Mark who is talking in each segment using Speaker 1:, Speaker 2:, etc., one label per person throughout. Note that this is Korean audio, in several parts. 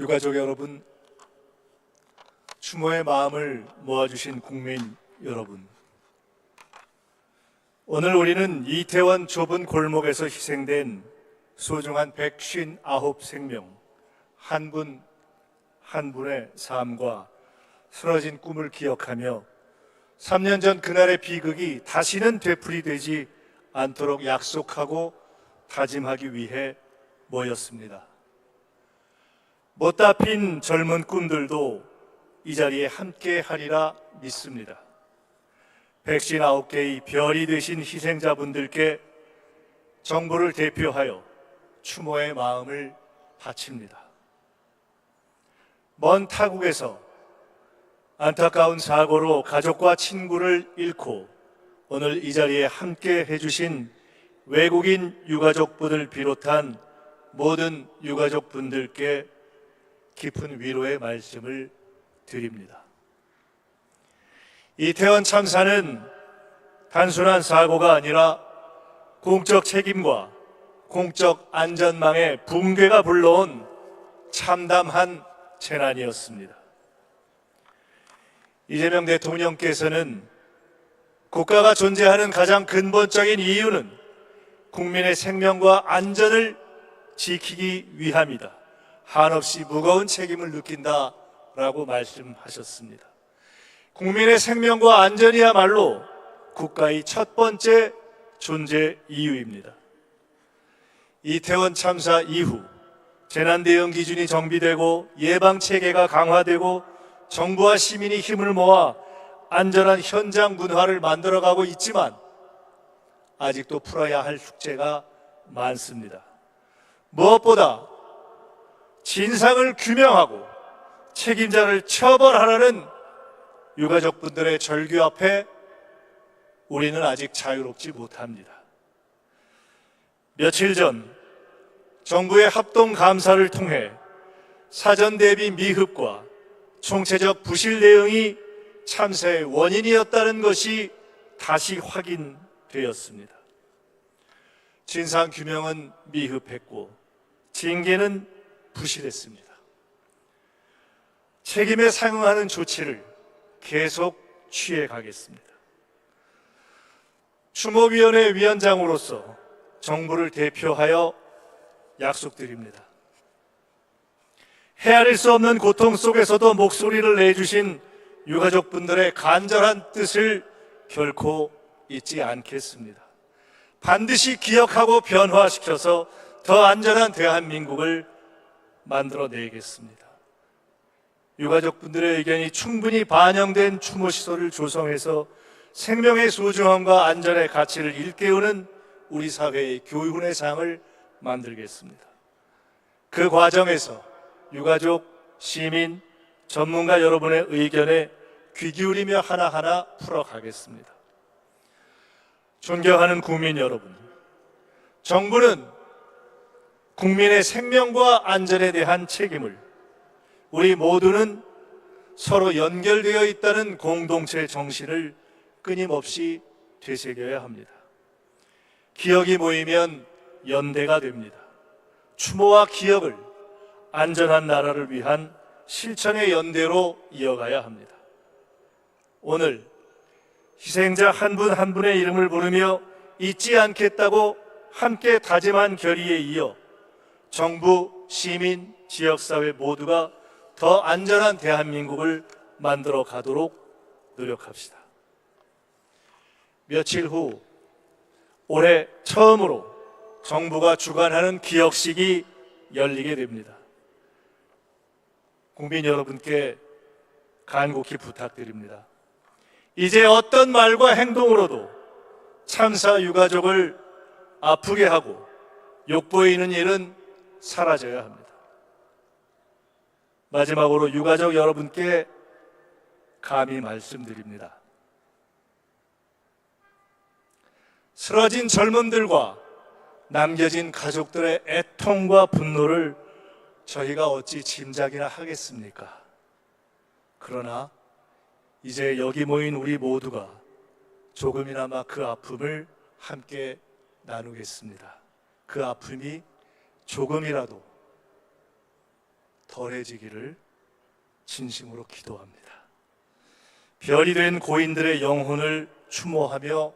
Speaker 1: 유가족 여러분, 추모의 마음을 모아주신 국민 여러분, 오늘 우리는 이태원 좁은 골목에서 희생된 소중한 159 생명, 한 분, 한 분의 삶과 쓰러진 꿈을 기억하며 3년 전 그날의 비극이 다시는 되풀이되지 않도록 약속하고 다짐하기 위해 모였습니다. 못다 핀 젊은 꿈들도 이 자리에 함께 하리라 믿습니다. 백신 아홉 개의 별이 되신 희생자분들께 정부를 대표하여 추모의 마음을 바칩니다. 먼 타국에서 안타까운 사고로 가족과 친구를 잃고 오늘 이 자리에 함께 해주신 외국인 유가족분을 비롯한 모든 유가족분들께 깊은 위로의 말씀을 드립니다. 이태원 참사는 단순한 사고가 아니라 공적 책임과 공적 안전망의 붕괴가 불러온 참담한 재난이었습니다. 이재명 대통령께서는 국가가 존재하는 가장 근본적인 이유는 국민의 생명과 안전을 지키기 위함이다. 한없이 무거운 책임을 느낀다라고 말씀하셨습니다. 국민의 생명과 안전이야말로 국가의 첫 번째 존재 이유입니다. 이태원 참사 이후 재난 대응 기준이 정비되고 예방 체계가 강화되고 정부와 시민이 힘을 모아 안전한 현장 문화를 만들어가고 있지만 아직도 풀어야 할 숙제가 많습니다. 무엇보다 진상을 규명하고 책임자를 처벌하라는 유가족분들의 절규 앞에 우리는 아직 자유롭지 못합니다. 며칠 전 정부의 합동 감사를 통해 사전 대비 미흡과 총체적 부실 내용이 참사의 원인이었다는 것이 다시 확인되었습니다. 진상 규명은 미흡했고 징계는 부실했습니다. 책임에 상응하는 조치를 계속 취해 가겠습니다. 추모위원회 위원장으로서 정부를 대표하여 약속드립니다. 헤아릴 수 없는 고통 속에서도 목소리를 내주신 유가족분들의 간절한 뜻을 결코 잊지 않겠습니다. 반드시 기억하고 변화시켜서 더 안전한 대한민국을 만들어내겠습니다. 유가족분들의 의견이 충분히 반영된 추모시설을 조성해서 생명의 소중함과 안전의 가치를 일깨우는 우리 사회의 교훈의 장을 만들겠습니다. 그 과정에서 유가족, 시민, 전문가 여러분의 의견에 귀 기울이며 하나하나 풀어가겠습니다. 존경하는 국민 여러분, 정부는 국민의 생명과 안전에 대한 책임을 우리 모두는 서로 연결되어 있다는 공동체 정신을 끊임없이 되새겨야 합니다. 기억이 모이면 연대가 됩니다. 추모와 기억을 안전한 나라를 위한 실천의 연대로 이어가야 합니다. 오늘 희생자 한 분한 분의 이름을 부르며 잊지 않겠다고 함께 다짐한 결의에 이어 정부, 시민, 지역사회 모두가 더 안전한 대한민국을 만들어 가도록 노력합시다. 며칠 후 올해 처음으로 정부가 주관하는 기억식이 열리게 됩니다. 국민 여러분께 간곡히 부탁드립니다. 이제 어떤 말과 행동으로도 참사 유가족을 아프게 하고 욕보이는 일은 사라져야 합니다. 마지막으로 유가족 여러분께 감히 말씀드립니다. 쓰러진 젊은들과 남겨진 가족들의 애통과 분노를 저희가 어찌 짐작이나 하겠습니까? 그러나 이제 여기 모인 우리 모두가 조금이나마 그 아픔을 함께 나누겠습니다. 그 아픔이 조금이라도 덜해지기를 진심으로 기도합니다. 별이 된 고인들의 영혼을 추모하며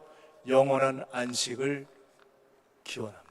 Speaker 1: 영원한 안식을 기원합니다.